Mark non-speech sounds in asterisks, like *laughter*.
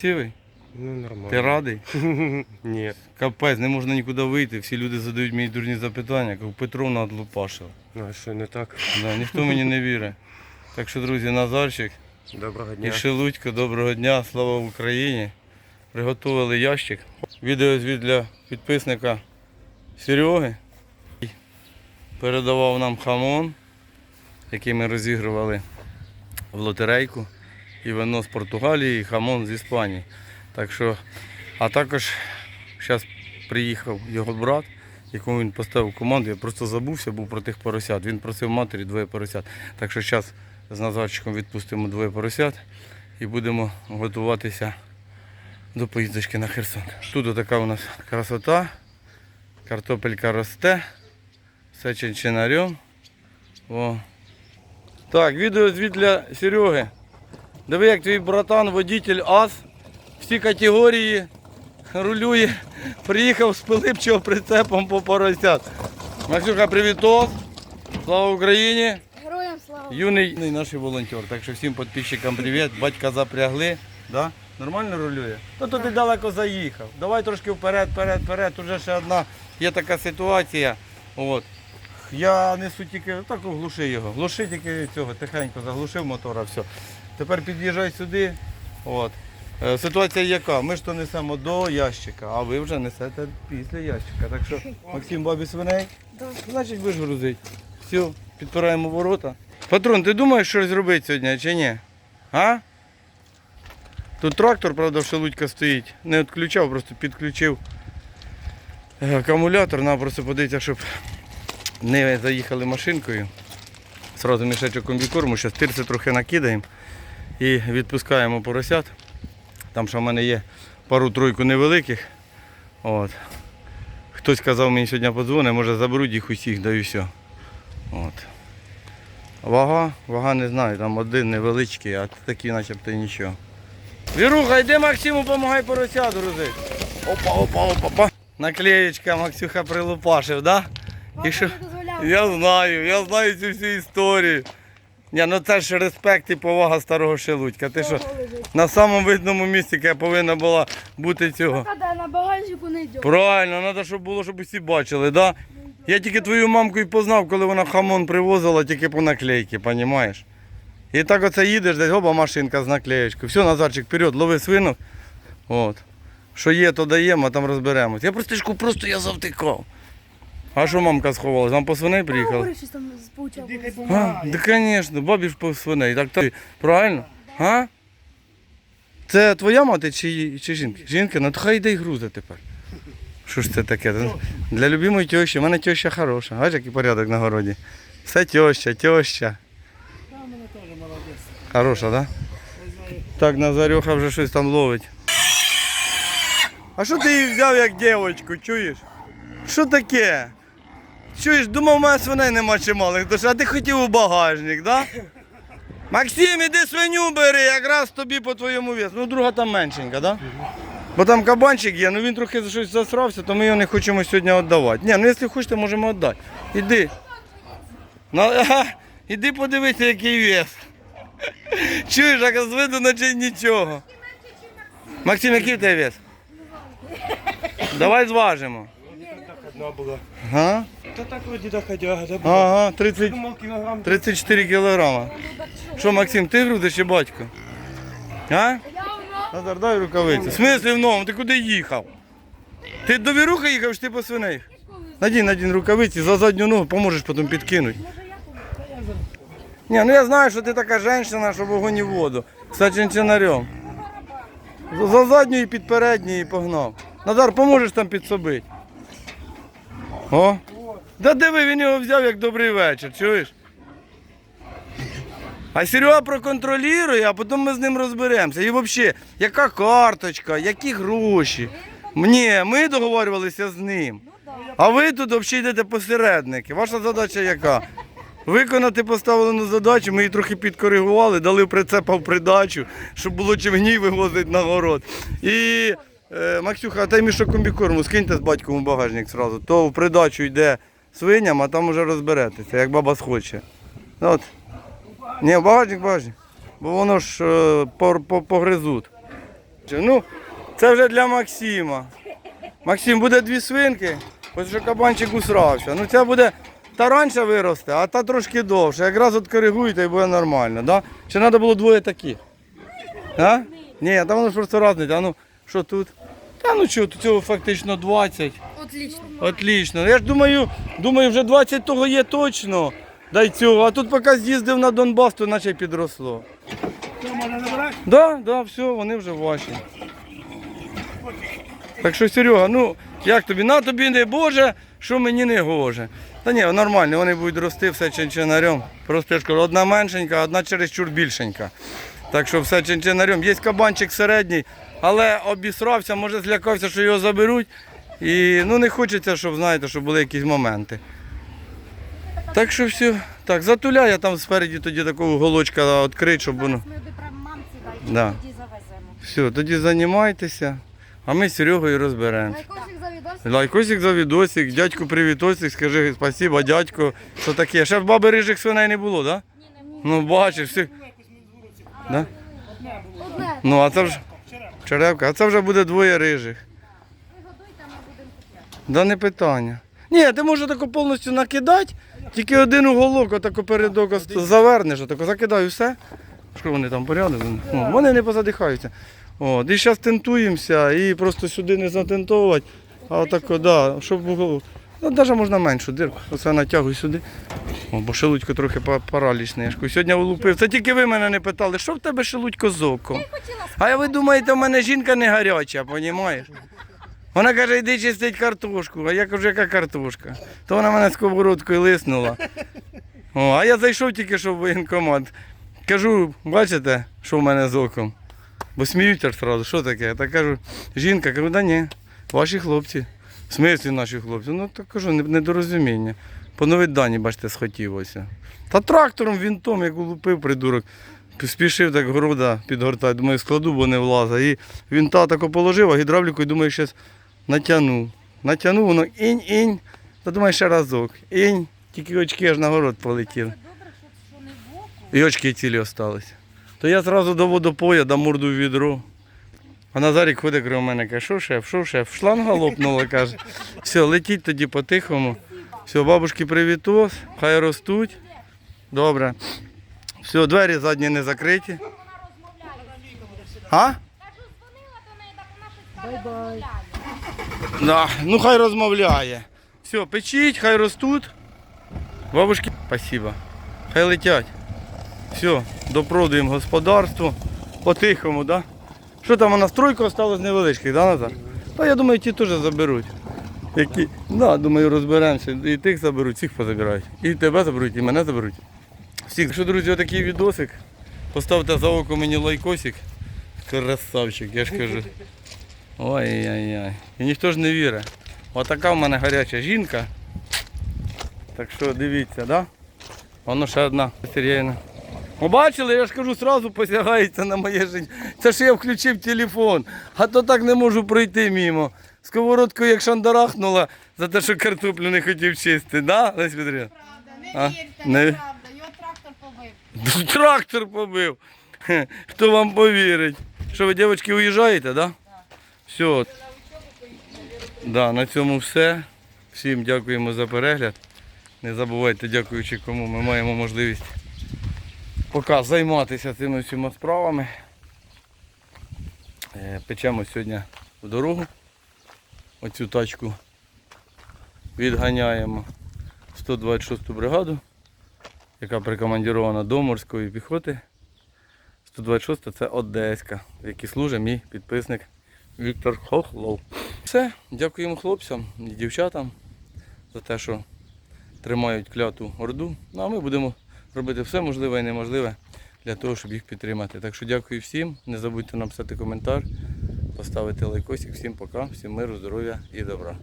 Красивий? Ну, нормально. Ти радий? *laughs* Ні. Капець, не можна нікуди вийти. Всі люди задають мені дурні запитання, як Петровна одлупашила. Ну, а що не так? Да, ніхто мені не вірить. Так що, друзі, Назарчик Доброго дня. і Шелудько, доброго дня, слава Україні. Приготували ящик. Відеозвіт для підписника Сереги. Передавав нам хамон, який ми розігрували в лотерейку. І вино з Португалії, і хамон з Іспанії. Так що, а також зараз приїхав його брат, якому він поставив команду. Я просто забувся, був про тих поросят. Він просив матері двоє поросят. Так що зараз з Назарчиком відпустимо двоє поросят і будемо готуватися до поїздочки на Херсон. Тут така у нас красота, картопелька росте, все чинчинарем. О. Так, відеозвіт для Сереги. Диви, як твій братан, водитель АЗ, всі категорії рулює. Приїхав з Пилипчого прицепом по поросят. Максюха, привітос. Слава Україні! Героям слава! Юний наш волонтер. Так що всім підписчикам привіт. Батька запрягли. Да? Нормально рулює? Ну то ти далеко заїхав. Давай трошки вперед, вперед, вперед. Тут же ще одна є така ситуація. От. Я несу тільки так глуши його. Глуши тільки цього, тихенько заглушив мотора, все. Тепер під'їжджай сюди. От. Е, Ситуація яка? Ми ж то несемо до ящика, а ви вже несете після ящика. Так що, Максим, бабі свиней, значить будеш грузити. Все, підпираємо ворота. Патрон, ти думаєш щось зробити сьогодні чи ні? А? Тут трактор, правда, в шелудька стоїть. Не відключав, просто підключив е, акумулятор, треба просто подивитися, щоб не заїхали машинкою. Сразу мішечок комбікорму, зараз тирси трохи накидаємо і відпускаємо поросят. Там що в мене є пару-тройку невеликих. От. Хтось казав мені сьогодні подзвонить, може заберуть їх усіх, да і все. От. Вага, вага не знаю, там один невеличкий, а такі начебто нічого. Віруха, йди Максиму, допомагай поросят грузити. Опа, опа, опа, опа. Наклеєчка Максюха прилупашив, да? І що? Я знаю, я знаю цю всю історію. Ні, ну це ж респект і повага старого Шелудька. Ти що, на самому видному місці, яке повинна була бути цього. Когда на багажнику не йде. Правильно, треба, щоб було, щоб усі бачили, да? Я тільки твою мамку і познав, коли вона хамон привозила тільки по наклейці, розумієш? І так оце їдеш, десь оба машинка з наклеєчкою. Все, Назарчик, вперед, лови свинок. От. Що є, то даємо, а там розберемось. Я просто просто я завтикав. А що мамка сховалась? Вам по свиней приїхала? Щось там получав. А, да, звісно, бабі ж по свиней. Так, так, правильно? А? Це твоя мати чи, чи жінки? Жінка, ну то хай йде й грузи тепер. Що ж це таке? Для любимої тещі. У мене теща хороша. Бачиш, який порядок на городі. Все теща, теща. Хороша, так? Да? Так, Назарюха вже щось там ловить. А що ти її взяв як дівчинку, чуєш? Що таке? Чуєш, думав, у мене свиней нема чималих, тож, а ти хотів у багажник, да? Максим, іди свиню бери, якраз тобі по твоєму весу. Ну, друга там меншенька, да? Бо там кабанчик є, ну він трохи за щось засрався, то ми його не хочемо сьогодні віддавати. Ні, ну якщо хочете, можемо віддати. Іди. Ну, ага, іди подивися, який вес. *laughs* Чуєш, як з виду наче нічого. Максим, який в тебе вес? Давай зважимо. Одна була. Ага, Та так вроді доходяга, да була. ага 30, Думав кілограм. 34 кілограма. Що, Максим, ти грузиш чи батько? А? Я. Назар, дай рукавиці. В смислі в новому? Ти куди їхав? Ти до віруха їхав, чи ти по свиней? Надінь, надінь рукавиці, за задню ногу поможеш потім підкинути. Ні, ну я знаю, що ти така жінка, що вогонь і воду. З чинчинарем. За- За задню і під передню і погнав. Назар, поможеш там підсобити. О. Да диви, він його взяв як добрий вечір, чуєш? А Серега проконтролює, а потім ми з ним розберемося. І взагалі, яка карточка, які гроші. Ні, ми договорювалися з ним. А ви тут взагалі йдете посередники. Ваша задача яка? Виконати поставлену задачу, ми її трохи підкоригували, дали прицепа в придачу, щоб було чим гній вивозити на город. І е, Максюха, а той мішок комбікорму скиньте з батьком у багажник зразу. То в придачу йде свиням, а там вже розберетеся, як баба схоче. Ну, От. Ні, в багажник, багажник. Бо воно ж е, погризуть. Ну, це вже для Максима. Максим, буде дві свинки, ось що кабанчик усрався. Ну це буде та раніше виросте, а та трошки довше. Якраз от коригуєте і буде нормально. Да? Чи треба було двоє таких? А? Ні, там воно ж просто. А ну, що тут? Та ну що, тут цього фактично 20. Отлично. Отлично. Я ж думаю, думаю, вже 20 того є точно. Дай цього. А тут поки з'їздив на Донбас, то наче підросло. Що, можна забирати? Да, да, все, вони вже ваші. Так що, Серега, ну як тобі? На тобі не Боже, що мені не гоже. Та ні, нормально, вони будуть рости все чинчинарем. Просто я ж кажу, одна меншенька, одна чересчур більшенька. Так що все чинчинарем. Є кабанчик середній, але обісрався, може злякався, що його заберуть. І ну не хочеться, щоб знаєте, щоб були якісь моменти. Так що все. Так, затуляй, я там спереді тоді такого голочка відкрить, щоб воно. Ми мамці Да. тоді завеземо. Все, тоді займайтеся, а ми з Серегою розберемося. Лайкосик за відос. Лайкосик за відосик, дядьку привітосик, скажи спасибо, дядько, що таке. Ще в баби рижих свиней не було, так? Да? Ну бачиш, всіх. Да? Одне. Ну а це вже черевка, а це вже буде двоє рижих. Да не питання. Ні, ти можеш тако повністю накидати, тільки один уголок, отако передок завернеш, отако закидай все. Що вони там порядок? Ну, вони не позадихаються. От, і зараз тентуємося і просто сюди не затентовувати, а отако, да, щоб уголок. Ну, навіть можна меншу дирку. Оце натягуй сюди. О, бо шелудько трохи па- паралічний. Я ж Сьогодні влупив. Це тільки ви мене не питали, що в тебе шелудько з оком? А ви думаєте, в мене жінка не гаряча, понімаєш? Вона каже, йди чистить картошку. А я кажу, яка картошка? То вона мене сковородкою лиснула. О, а я зайшов тільки що в воєнкомат. Кажу, бачите, що в мене з оком? Бо сміються одразу, що таке? Так кажу, жінка, кажу, да ні, ваші хлопці. В смислі наші хлопці. Ну так кажу, не- недорозуміння. Поновить дані, бачите, схотілося. Та трактором, вінтом, як улупив придурок. Спішив так города підгортати, думаю, складу, бо не влаза. І вінта тако положив, а гідравліку, думаю, щось натягнув. Натягнув, воно інь-інь. Та думаю, ще разок. Інь, тільки очки аж на город полетіли. І очки цілі остались. То я зразу до водопоя, дам морду в відро. А Назарік ходить крім мене, каже, що шеф, що шеф, шланга лопнула, каже. Все, летіть тоді по-тихому. Все, бабушки привітос, хай ростуть. Добре. Все, двері задні не закриті. А? Так розмовляє. Да, ну хай розмовляє. Все, печіть, хай ростуть. Бабушки, спасибо. Хай летять. Все, допродуємо господарство. По-тихому, да? Що там у нас тройка осталось невеличких, да, Назар? Та я думаю, ті теж заберуть. Які? Да, думаю, розберемося. І тих заберуть, всіх позабирають. І тебе заберуть, і мене заберуть. Всіх. Що, друзі, отакий відосик. Поставте за око мені лайкосик. Красавчик, я ж кажу. Ой-ой-ой. І ніхто ж не вірить. Отака в мене гаряча жінка. Так що дивіться, да? Воно ще одна Сергіївна. Побачили, я ж кажу, одразу посягається на моє життя. Це ж я включив телефон, а то так не можу пройти мімо. Сковородкою як шандарахнула за те, що картоплю не хотів чистити, да, Лесь Петрівна? А? Не... Правда, його трактор побив. *laughs* Трактор побив. *laughs* Хто вам повірить? Що ви, дівчатки, уїжджаєте, да? Все. Да, на цьому все. Всім дякуємо за перегляд. Не забувайте, дякуючи кому ми маємо можливість поки займатися цими всіма справами. Е, Печемо сьогодні в дорогу. Оцю тачку відганяємо 126 бригаду яка прикомандірована до морської піхоти. 126 це Одеська, в якій служить мій підписник Віктор Хохлов. Все, дякуємо хлопцям і дівчатам за те, що тримають кляту орду. Ну а ми будемо робити все можливе і неможливе для того, щоб їх підтримати. Так що дякую всім. Не забудьте написати коментар, поставити лайкосик. Всім пока, всім миру, здоров'я і добра.